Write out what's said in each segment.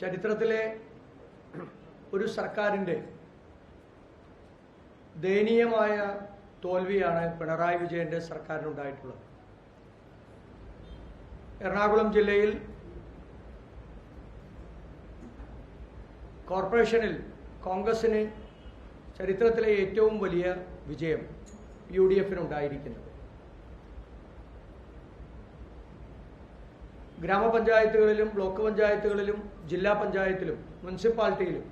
ചരിത്രത്തിലെ ഒരു സർക്കാരിന്റെ ദയനീയമായ തോൽവിയാണ് പിണറായി വിജയന്റെ സർക്കാരിനുണ്ടായിട്ടുള്ളത്. എറണാകുളം ജില്ലയിൽ കോർപ്പറേഷനിൽ കോൺഗ്രസിന് ചരിത്രത്തിലെ ഏറ്റവും വലിയ വിജയം യു ഡി എഫിനുണ്ടായിരിക്കുന്നത്. ഗ്രാമപഞ്ചായത്തുകളിലും ബ്ലോക്ക് പഞ്ചായത്തുകളിലും ജില്ലാ പഞ്ചായത്തിലും മുനിസിപ്പാലിറ്റിയിലും.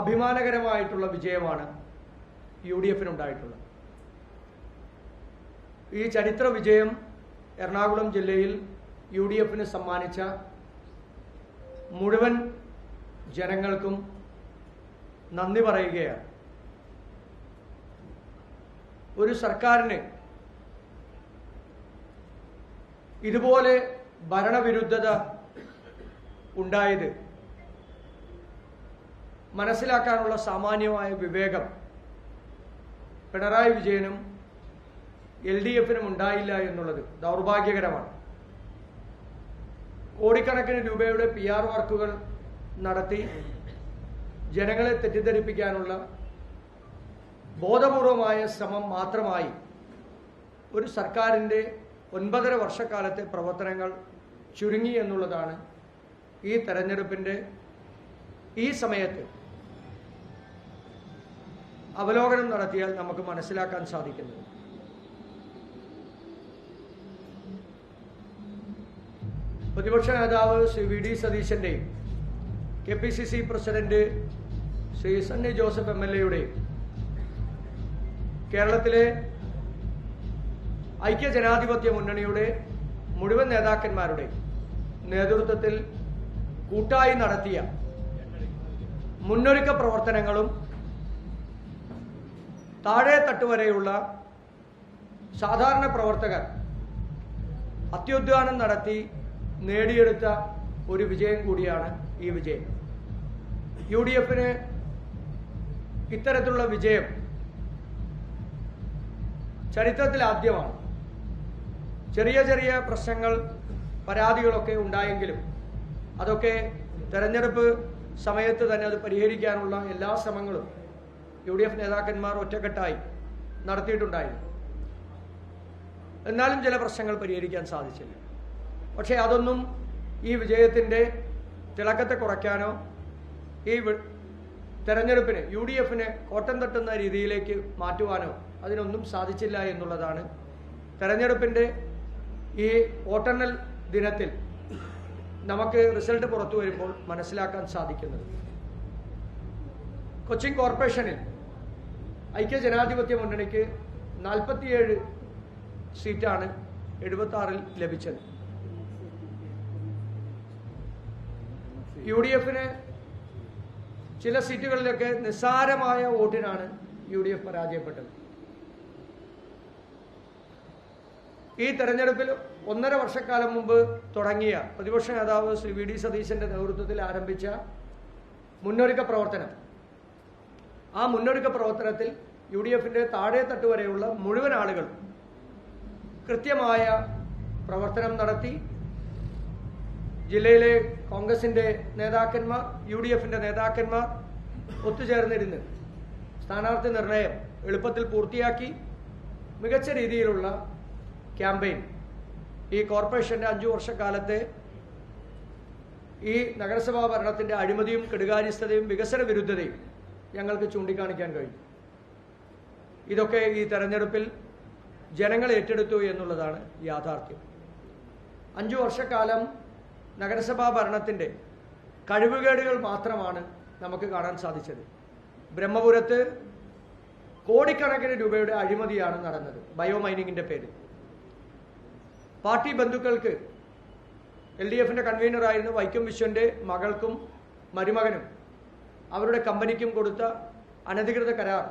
അഭിമാനകരമായിട്ടുള്ള വിജയമാണ് യു ഡി എഫിനുണ്ടായിട്ടുള്ളത് ഈ ചരിത്ര വിജയം എറണാകുളം ജില്ലയിൽ യു ഡി എഫിന് സമ്മാനിച്ച മുഴുവൻ ജനങ്ങൾക്കും നന്ദി പറയുകയാണ്. ഒരു സർക്കാരിന് ഇതുപോലെ ഭരണവിരുദ്ധത ഉണ്ടായത് മനസ്സിലാക്കാനുള്ള സാമാന്യമായ വിവേകം പിണറായി വിജയനും എൽ ഡി എഫിനും ഉണ്ടായില്ല എന്നുള്ളത് ദൗർഭാഗ്യകരമാണ്. കോടിക്കണക്കിന് രൂപയുടെ പി ആർ വർക്കുകൾ നടത്തി ജനങ്ങളെ തെറ്റിദ്ധരിപ്പിക്കാനുള്ള ബോധപൂർവമായ ശ്രമം മാത്രമായി ഒരു സർക്കാരിന്റെ ഒൻപതര വർഷക്കാലത്തെ പ്രവർത്തനങ്ങൾ ചുരുങ്ങി എന്നുള്ളതാണ് ഈ തെരഞ്ഞെടുപ്പിന്റെ ഈ സമയത്ത് അവലോകനം നടത്തിയാൽ നമുക്ക് മനസ്സിലാക്കാൻ സാധിക്കുന്നത്. പ്രതിപക്ഷ നേതാവ് Shri V D സതീശന്റെയും K P C C president Shri Sunny Joseph M L എയുടെയും കേരളത്തിലെ ഐക്യ ജനാധിപത്യ മുന്നണിയുടെ മുഴുവൻ നേതാക്കന്മാരുടെ നേതൃത്വത്തിൽ കൂട്ടായി നടത്തിയ മുന്നൊരുക്ക പ്രവർത്തനങ്ങളും താഴെ തട്ടുവരെയുള്ള സാധാരണ പ്രവർത്തകർ അത്യുദ്ധാനം നടത്തി നേടിയെടുത്ത ഒരു വിജയം കൂടിയാണ് ഈ വിജയം. യു ഡി എഫിന് ഇത്തരത്തിലുള്ള വിജയം ചരിത്രത്തിൽ ആദ്യമാണ് ചെറിയ ചെറിയ പ്രശ്നങ്ങൾ പരാതികളൊക്കെ ഉണ്ടായെങ്കിലും അതൊക്കെ തെരഞ്ഞെടുപ്പ് സമയത്ത് തന്നെ അത് പരിഹരിക്കാനുള്ള എല്ലാ ശ്രമങ്ങളും യു ഡി എഫ് നേതാക്കന്മാർ ഒറ്റക്കെട്ടായി നടത്തിയിട്ടുണ്ടായിരുന്നു. എന്നാലും ചില പ്രശ്നങ്ങൾ പരിഹരിക്കാൻ സാധിച്ചില്ല. പക്ഷേ അതൊന്നും ഈ വിജയത്തിന്റെ തിളക്കത്തെ കുറയ്ക്കാനോ ഈ തെരഞ്ഞെടുപ്പിന് യു ഡി എഫിന് കോട്ടം തട്ടുന്ന രീതിയിലേക്ക് മാറ്റുവാനോ അതിനൊന്നും സാധിച്ചില്ല എന്നുള്ളതാണ് തെരഞ്ഞെടുപ്പിന്റെ ഈ വോട്ടെണ്ണൽ ദിനത്തിൽ നമുക്ക് റിസൾട്ട് പുറത്തു വരുമ്പോൾ മനസ്സിലാക്കാൻ സാധിക്കുന്നത് കൊച്ചിൻ കോർപ്പറേഷനിൽ ഐക്യ ജനാധിപത്യ മുന്നണിക്ക് നാൽപ്പത്തിയേഴ് സീറ്റാണ് എഴുപത്തി ആറിൽ ലഭിച്ചത്. യു ഡി എഫിന് ചില സീറ്റുകളിലൊക്കെ നിസ്സാരമായ വോട്ടിനാണ് യു ഡി എഫ് പരാജയപ്പെട്ടത്. ഈ തെരഞ്ഞെടുപ്പിൽ ഒന്നര വർഷക്കാലം മുമ്പ് തുടങ്ങിയ പ്രതിപക്ഷ നേതാവ് ശ്രീ വി ഡി സതീശന്റെ നേതൃത്വത്തിൽ ആരംഭിച്ച മുന്നൊരുക്ക പ്രവർത്തനം. ആ മുന്നൊരുക്ക പ്രവർത്തനത്തിൽ യു ഡി എഫിന്റെ താഴെ തട്ട് വരെയുള്ള മുഴുവൻ ആളുകൾ കൃത്യമായ പ്രവർത്തനം നടത്തി. ജില്ലയിലെ കോൺഗ്രസിന്റെ നേതാക്കന്മാർ യു ഡി എഫിന്റെ നേതാക്കന്മാർ ഒത്തുചേർന്നിരുന്ന് സ്ഥാനാർത്ഥി നിർണയം എളുപ്പത്തിൽ പൂർത്തിയാക്കി. മികച്ച രീതിയിലുള്ള ക്യാമ്പയിൻ. ഈ കോർപ്പറേഷന്റെ അഞ്ചു വർഷക്കാലത്തെ ഈ നഗരസഭാ ഭരണത്തിന്റെ അഴിമതിയും കെടുകാര്യസ്ഥതയും വികസന വിരുദ്ധതയും ഞങ്ങൾക്ക് ചൂണ്ടിക്കാണിക്കാൻ കഴിഞ്ഞു. ഇതൊക്കെ ഈ തെരഞ്ഞെടുപ്പിൽ ജനങ്ങൾ ഏറ്റെടുത്തു എന്നുള്ളതാണ് യാഥാർത്ഥ്യം. അഞ്ചു വർഷക്കാലം നഗരസഭാ ഭരണത്തിന്റെ കഴിവുകേടുകൾ മാത്രമാണ് നമുക്ക് കാണാൻ സാധിച്ചത്. ബ്രഹ്മപുരത്ത് കോടിക്കണക്കിന് രൂപയുടെ അഴിമതിയാണ് നടന്നത്. ബയോമൈനിങ്ങിന്റെ പേരിൽ. പാർട്ടി ബന്ധുക്കൾക്ക് എൽ ഡി എഫിന്റെ കൺവീനറായിരുന്ന വൈക്കം വിശ്വന്റെ മകൾക്കും മരുമകനും അവരുടെ കമ്പനിക്കും കൊടുത്ത അനധികൃത കരാർ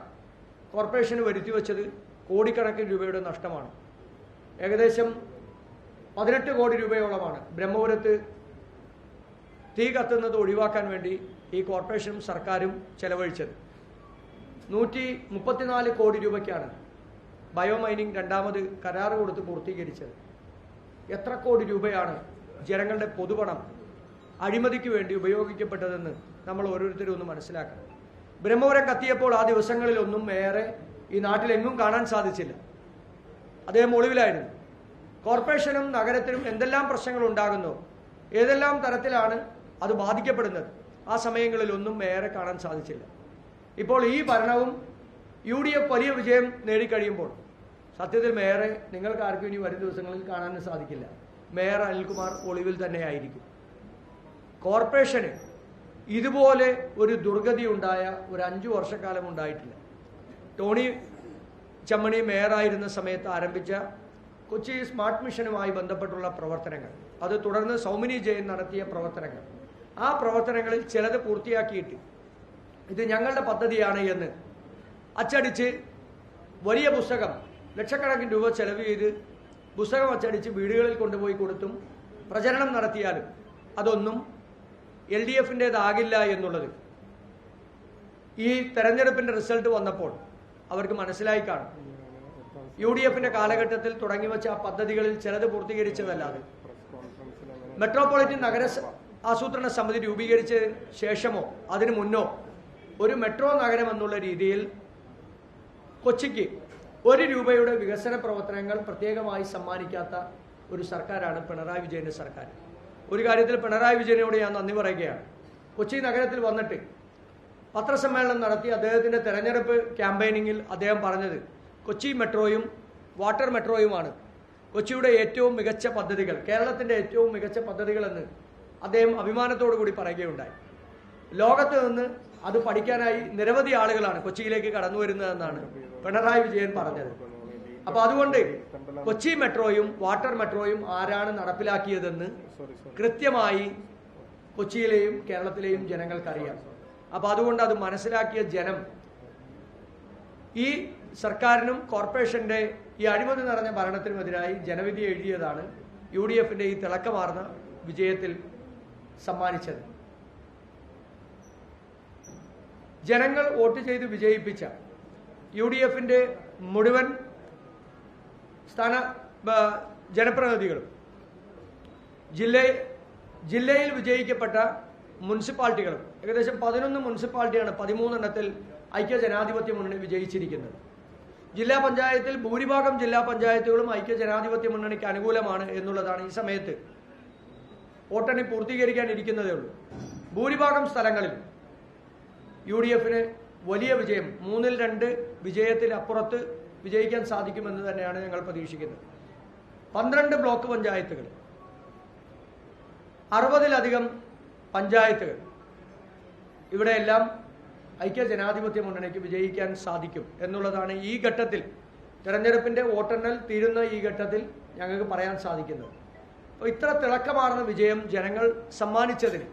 കോർപ്പറേഷന് വരുത്തി വച്ചത് കോടിക്കണക്കിന് രൂപയുടെ നഷ്ടമാണ്. ഏകദേശം പതിനെട്ട് കോടി രൂപയോളമാണ് ബ്രഹ്മപുരത്ത് തീ കത്തുന്നത് ഒഴിവാക്കാൻ വേണ്ടി ഈ കോർപ്പറേഷനും സർക്കാരും ചെലവഴിച്ചത്. നൂറ്റി മുപ്പത്തിനാല് കോടി രൂപയ്ക്കാണ് ബയോമൈനിങ് രണ്ടാമത് കരാർ കൊടുത്ത് പൂർത്തീകരിച്ചത്. എത്ര കോടി രൂപയാണ് ജനങ്ങളുടെ പൊതുപണം അഴിമതിക്ക് വേണ്ടി ഉപയോഗിക്കപ്പെട്ടതെന്ന് നമ്മൾ ഓരോരുത്തരും ഒന്ന് മനസ്സിലാക്കണം. ബ്രഹ്മപുരം കത്തിയപ്പോൾ ആ ദിവസങ്ങളിലൊന്നും ഏറെ ഈ നാട്ടിലെങ്ങും കാണാൻ സാധിച്ചില്ല. അദ്ദേഹം ഒളിവിലായിരുന്നു. കോർപ്പറേഷനും നഗരത്തിനും എന്തെല്ലാം പ്രശ്നങ്ങൾ ഉണ്ടാകുന്നു ഏതെല്ലാം തരത്തിലാണ് അത് ബാധിക്കപ്പെടുന്നത് ആ സമയങ്ങളിലൊന്നും ഏറെ കാണാൻ സാധിച്ചില്ല. ഇപ്പോൾ ഈ ഭരണവും യു വലിയ വിജയം നേടിക്കഴിയുമ്പോൾ സത്യത്തിൽ മേയറെ നിങ്ങൾക്ക് ആർക്കും ഇനി വരും ദിവസങ്ങളിൽ കാണാനും സാധിക്കില്ല. മേയർ അനിൽകുമാർ ഒളിവിൽ തന്നെയായിരിക്കും. കോർപ്പറേഷന് ഇതുപോലെ ഒരു ദുർഗതി ഉണ്ടായ ഒരു അഞ്ചു വർഷക്കാലം ഉണ്ടായിട്ടില്ല. ടോണി ചമ്മണി മേയറായിരുന്ന സമയത്ത് ആരംഭിച്ച കൊച്ചി സ്മാർട്ട് മിഷനുമായി ബന്ധപ്പെട്ടുള്ള പ്രവർത്തനങ്ങൾ അത് തുടർന്ന് സൗമിനി ജയൻ നടത്തിയ പ്രവർത്തനങ്ങൾ ആ പ്രവർത്തനങ്ങളിൽ ചിലത് പൂർത്തിയാക്കിയിട്ട് ഇത് ഞങ്ങളുടെ പദ്ധതിയാണ് എന്ന് അച്ചടിച്ച് വലിയ പുസ്തകം ലക്ഷക്കണക്കിന് രൂപ ചെലവ് ചെയ്ത് പുസ്തകം അച്ചടിച്ച് വീടുകളിൽ കൊണ്ടുപോയി കൊടുത്തും പ്രചരണം നടത്തിയാലും അതൊന്നും എൽ ഡി എഫിന്റെതാകില്ല എന്നുള്ളത്. ഈ തെരഞ്ഞെടുപ്പിന്റെ റിസൾട്ട് വന്നപ്പോൾ അവർക്ക് മനസ്സിലായി കാണും. യു ഡി എഫിന്റെ കാലഘട്ടത്തിൽ തുടങ്ങി വെച്ച ആ പദ്ധതികളിൽ ചിലത് പൂർത്തീകരിച്ചതല്ലാതെ. മെട്രോപൊളിറ്റൻ നഗര ആസൂത്രണ സമിതി രൂപീകരിച്ച ശേഷമോ അതിനു മുന്നോ ഒരു മെട്രോ നഗരം എന്നുള്ള രീതിയിൽ കൊച്ചിക്ക് ഒരു രൂപയുടെ വികസന പ്രവർത്തനങ്ങൾ പ്രത്യേകമായി സമ്മാനിക്കാത്ത ഒരു സർക്കാരാണ് പിണറായി വിജയന്റെ സർക്കാർ. ഒരു കാര്യത്തിൽ പിണറായി വിജയനോട് ഞാൻ നന്ദി പറയുകയാണ്. കൊച്ചി നഗരത്തിൽ വന്നിട്ട് പത്രസമ്മേളനം നടത്തി അദ്ദേഹത്തിന്റെ തെരഞ്ഞെടുപ്പ് ക്യാമ്പയിനിങ്ങിൽ അദ്ദേഹം പറഞ്ഞത് കൊച്ചി മെട്രോയും വാട്ടർ മെട്രോയുമാണ്. കൊച്ചിയുടെ ഏറ്റവും മികച്ച പദ്ധതികൾ കേരളത്തിന്റെ ഏറ്റവും മികച്ച പദ്ധതികളെന്ന് അദ്ദേഹം അഭിമാനത്തോടു കൂടി പറയുകയുണ്ടായി. ലോകത്ത് നിന്ന് അത് പഠിക്കാനായി നിരവധി ആളുകളാണ് കൊച്ചിയിലേക്ക് കടന്നു വരുന്നതെന്നാണ് പിണറായി വിജയൻ പറഞ്ഞത്. അപ്പൊ അതുകൊണ്ട് കൊച്ചി മെട്രോയും വാട്ടർ മെട്രോയും ആരാണ് നടപ്പിലാക്കിയതെന്ന് കൃത്യമായി കൊച്ചിയിലെയും കേരളത്തിലെയും ജനങ്ങൾക്കറിയാം. അപ്പൊ അതുകൊണ്ട് അത് മനസ്സിലാക്കിയ ജനം ഈ സർക്കാരിനും കോർപ്പറേഷന്റെ ഈ അഴിമതി നിറഞ്ഞ ഭരണത്തിനുമെതിരായി ജനവിധി എഴുതിയതാണ് യു ഡി എഫിന്റെ ഈ തിളക്കമാർന്ന വിജയത്തിൽ സമ്മാനിച്ചത്. ജനങ്ങൾ വോട്ട് ചെയ്ത് വിജയിപ്പിച്ച യു ഡി എഫിന്റെ മുഴുവൻ സ്ഥാന ജനപ്രതിനിധികളും ജില്ല ജില്ലയിൽ വിജയിക്കപ്പെട്ട മുനിസിപ്പാലിറ്റികളും ഏകദേശം പതിനൊന്ന് മുനിസിപ്പാലിറ്റിയാണ് പതിമൂന്നെണ്ണത്തിൽ ഐക്യ ജനാധിപത്യ മുന്നണി വിജയിച്ചിരിക്കുന്നത്. ജില്ലാ പഞ്ചായത്തിൽ ഭൂരിഭാഗം ജില്ലാ പഞ്ചായത്തുകളും ഐക്യ ജനാധിപത്യ മുന്നണിക്ക് അനുകൂലമാണ് എന്നുള്ളതാണ് ഈ സമയത്ത് വോട്ടെണ്ണി പൂർത്തീകരിക്കാൻ ഇരിക്കുന്നതേ ഉള്ളൂ. ഭൂരിഭാഗം സ്ഥലങ്ങളിൽ യു ഡി എഫിന് വലിയ വിജയം. മൂന്നിൽ രണ്ട് വിജയത്തിൽ അപ്പുറത്ത് വിജയിക്കാൻ സാധിക്കുമെന്ന് തന്നെയാണ് ഞങ്ങൾ പ്രതീക്ഷിക്കുന്നത്. പന്ത്രണ്ട് ബ്ലോക്ക് പഞ്ചായത്തുകൾ. അറുപതിലധികം പഞ്ചായത്തുകൾ. ഇവിടെയെല്ലാം ഐക്യ ജനാധിപത്യ മുന്നണിക്ക് വിജയിക്കാൻ സാധിക്കും എന്നുള്ളതാണ് ഈ ഘട്ടത്തിൽ തെരഞ്ഞെടുപ്പിന്റെ വോട്ടെണ്ണൽ തീരുന്ന ഈ ഘട്ടത്തിൽ ഞങ്ങൾക്ക് പറയാൻ സാധിക്കുന്നത്. അപ്പോൾ ഇത്ര തിളക്കമാർന്ന വിജയം ജനങ്ങൾ സമ്മാനിച്ചതിന്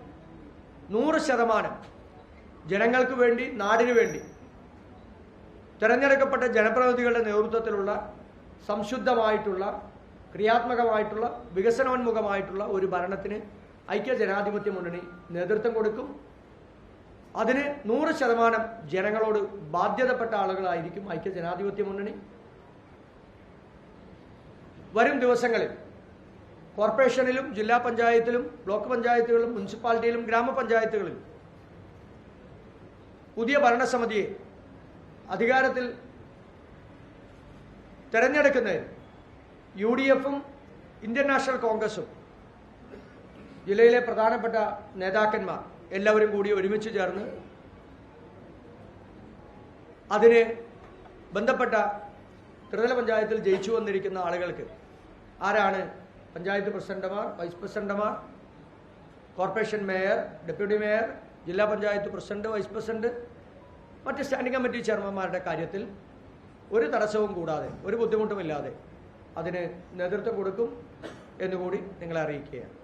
നൂറ് ശതമാനം ജനങ്ങൾക്ക് വേണ്ടി നാടിനു വേണ്ടി. തിരഞ്ഞെടുക്കപ്പെട്ട ജനപ്രതിനിധികളുടെ നേതൃത്വത്തിലുള്ള സംശുദ്ധമായിട്ടുള്ള ക്രിയാത്മകമായിട്ടുള്ള വികസനോന്മുഖമായിട്ടുള്ള ഒരു ഭരണത്തിന് ഐക്യ ജനാധിപത്യ മുന്നണി നേതൃത്വം കൊടുക്കും. അതിന് നൂറ് ശതമാനം ജനങ്ങളോട് ബാധ്യതപ്പെട്ട ആളുകളായിരിക്കും ഐക്യ ജനാധിപത്യ മുന്നണി. വരും ദിവസങ്ങളിൽ കോർപ്പറേഷനിലും ജില്ലാ പഞ്ചായത്തിലും ബ്ലോക്ക് പഞ്ചായത്തുകളിലും മുനിസിപ്പാലിറ്റിയിലും ഗ്രാമപഞ്ചായത്തുകളിലും പുതിയ ഭരണസമിതിയെ അധികാരത്തിൽ തെരഞ്ഞെടുക്കുന്നതിന് യു ഡി എഫും ഇന്ത്യൻ നാഷണൽ കോൺഗ്രസും ജില്ലയിലെ പ്രധാനപ്പെട്ട നേതാക്കന്മാർ എല്ലാവരും കൂടി ഒരുമിച്ച് ചേർന്ന് അതിന് ബന്ധപ്പെട്ട ത്രിതല പഞ്ചായത്തിൽ ജയിച്ചു വന്നിരിക്കുന്ന ആളുകൾക്ക് ആരാണ് പഞ്ചായത്ത് പ്രസിഡന്റുമാർ വൈസ് പ്രസിഡന്റുമാർ കോർപ്പറേഷൻ മേയർ ഡെപ്യൂട്ടി മേയർ ജില്ലാ പഞ്ചായത്ത് പ്രസിഡന്റ് വൈസ് പ്രസിഡന്റ് മറ്റ് സ്റ്റാൻഡിംഗ് കമ്മിറ്റി ചെയർമാന്മാരുടെ കാര്യത്തിൽ ഒരു തടസ്സവും കൂടാതെ ഒരു ബുദ്ധിമുട്ടുമില്ലാതെ അതിന് നേതൃത്വം കൊടുക്കും എന്നുകൂടി നിങ്ങളെ അറിയിക്കുകയാണ്.